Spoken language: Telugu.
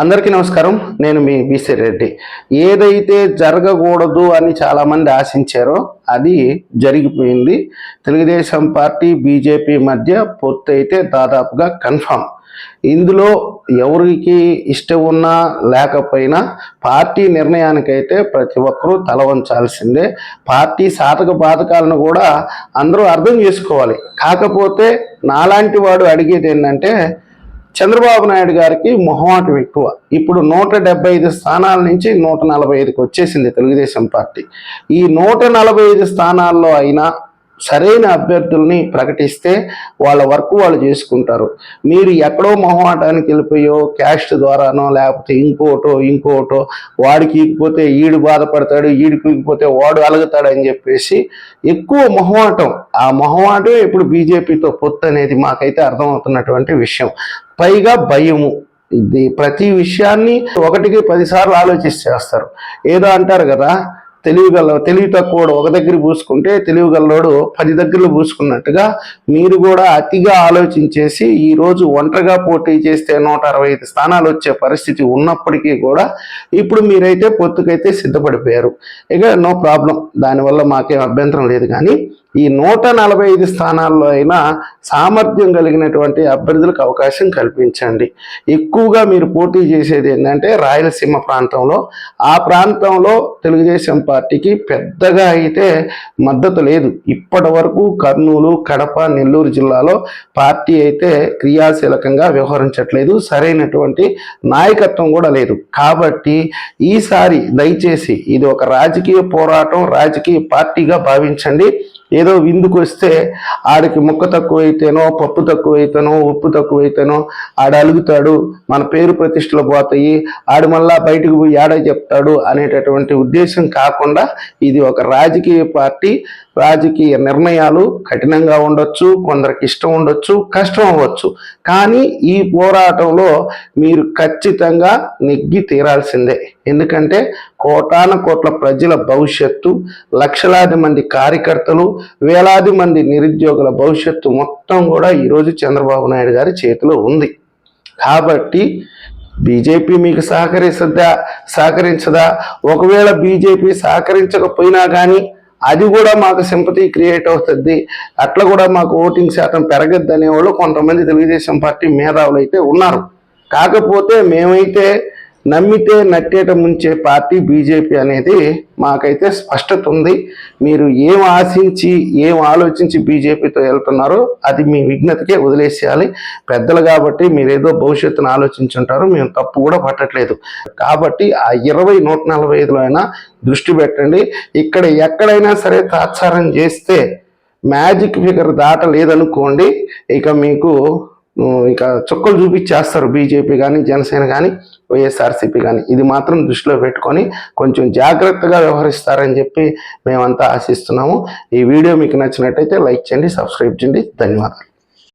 అందరికీ నమస్కారం. నేను మీ బీసీ రెడ్డి. ఏదైతే జరగకూడదు అని చాలామంది ఆశించారో అది జరిగిపోయింది. తెలుగుదేశం పార్టీ బీజేపీ మధ్య పొత్తు అయితే దాదాపుగా కన్ఫామ్. ఇందులో ఎవరికి ఇష్టం ఉన్నా లేకపోయినా పార్టీ నిర్ణయానికైతే ప్రతి ఒక్కరూ తల వంచాల్సిందే. పార్టీ సాధక బాధకాలను కూడా అందరూ అర్థం చేసుకోవాలి. కాకపోతే నాలాంటి వాడు అడిగేది ఏంటంటే చంద్రబాబు నాయుడు గారికి మొహమాటం ఎక్కువ. ఇప్పుడు నూట డెబ్బై ఐదు స్థానాల నుంచి నూట నలభై ఐదుకి వచ్చేసింది తెలుగుదేశం పార్టీ. ఈ నూట నలభై ఐదు స్థానాల్లో అయినా సరైన అభ్యర్థుల్ని ప్రకటిస్తే వాళ్ళ వర్క్ వాళ్ళు చేసుకుంటారు. మీరు ఎక్కడో మొహమాటానికి వెళ్ళిపోయో క్యాస్ట్ ద్వారానో లేకపోతే ఇంకోటో ఇంకోటో వాడికి ఇకపోతే ఈడు బాధపడతాడు ఈడికి ఇకపోతే వాడు అలుగుతాడు అని చెప్పేసి ఎక్కువ మొహమాటం. ఆ మొహమాటమే ఇప్పుడు బీజేపీతో పొత్తు అనేది మాకైతే అర్థమవుతున్నటువంటి విషయం. పైగా భయము. ఇది ప్రతి విషయాన్ని ఒకటికి పదిసార్లు ఆలోచిస్తే చేస్తారు. ఏదో అంటారు కదా తెలివిగల తెలివి తక్కువడు ఒక దగ్గర పూసుకుంటే తెలివిగల్లోడు పది దగ్గరలు పూసుకున్నట్టుగా మీరు కూడా అతిగా ఆలోచించేసి ఈరోజు ఒంటరిగా పోటీ చేస్తే నూట అరవై ఐదు స్థానాలు వచ్చే పరిస్థితి ఉన్నప్పటికీ కూడా ఇప్పుడు మీరైతే పొత్తుకైతే సిద్ధపడిపోయారు. ఇక నో ప్రాబ్లం. దానివల్ల మాకేం అభ్యంతరం లేదు కానీ ఈ నూట నలభై ఐదు స్థానాల్లో అయినా సామర్థ్యం కలిగినటువంటి అభ్యర్థులకు అవకాశం కల్పించండి. ఎక్కువగా మీరు పోటీ చేసేది ఏంటంటే రాయలసీమ ప్రాంతంలో. ఆ ప్రాంతంలో తెలుగుదేశం పార్టీకి పెద్దగా అయితే మద్దతు లేదు. ఇప్పటి వరకు కర్నూలు కడప నెల్లూరు జిల్లాలో పార్టీ అయితే క్రియాశీలకంగా వ్యవహరించట్లేదు. సరైనటువంటి నాయకత్వం కూడా లేదు. కాబట్టి ఈసారి దయచేసి ఇది ఒక రాజకీయ పోరాటం రాజకీయ పార్టీగా భావించండి. ఏదో విందుకు వస్తే ఆడికి ముక్క తక్కువైతేనో పప్పు తక్కువైతేనో ఉప్పు తక్కువైతేనో ఆడ అలుగుతాడు మన పేరు ప్రతిష్టలు పోతాయి ఆడు మళ్ళా బయటకు పోయి ఆడ చెప్తాడు అనేటటువంటి ఉద్దేశం కాకుండా ఇది ఒక రాజకీయ పార్టీ రాజకీయ నిర్ణయాలు కఠినంగా ఉండొచ్చు కొందరికి ఇష్టం ఉండొచ్చు కష్టం అవ్వచ్చు. కానీ ఈ పోరాటంలో మీరు ఖచ్చితంగా నెగ్గి తీరాల్సిందే. ఎందుకంటే కోటాన కోట్ల ప్రజల భవిష్యత్తు లక్షలాది మంది కార్యకర్తలు వేలాది మంది నిరుద్యోగుల భవిష్యత్తు మొత్తం కూడా ఈరోజు చంద్రబాబు నాయుడు గారి చేతిలో ఉంది. కాబట్టి బీజేపీ మీకు సహకరిస్తుందా సహకరించదా? ఒకవేళ బీజేపీ సహకరించకపోయినా కానీ అది కూడా మాకు సింపతి క్రియేట్ అవుతుంది. అట్లా కూడా మాకు ఓటింగ్ శాతం పెరగద్దు అనేవాళ్ళు కొంతమంది తెలుగుదేశం పార్టీ మేధావులు అయితే ఉన్నారు. కాకపోతే మేమైతే నమ్మితే నట్టేట ముంచే పార్టీ బీజేపీ అనేది మాకైతే స్పష్టత ఉంది. మీరు ఏం ఆశించి ఏం ఆలోచించి బీజేపీతో వెళ్తున్నారో అది మీ విఘ్నతకే వదిలేసేయాలి. పెద్దలు కాబట్టి మీరు ఏదో భవిష్యత్తును ఆలోచించుంటారు మేము తప్పు కూడా పట్టట్లేదు. కాబట్టి ఆ ఇరవై నూట నలభై ఐదులో అయినా దృష్టి పెట్టండి. ఇక్కడ ఎక్కడైనా సరే తాత్సారం చేస్తే మ్యాజిక్ ఫిగర్ దాట లేదనుకోండి ఇక మీకు ఇక చుక్కలు చూపించేస్తారు బీజేపీ కానీ జనసేన కానీ వైఎస్ఆర్సీపీ కానీ ఇది మాత్రం దృష్టిలో పెట్టుకొని కొంచెం జాగ్రత్తగా వ్యవహరిస్తారని చెప్పి మేమంతా ఆశిస్తున్నాము. ఈ వీడియో మీకు నచ్చినట్టయితే లైక్ చేయండి సబ్స్క్రైబ్ చేయండి. ధన్యవాదాలు.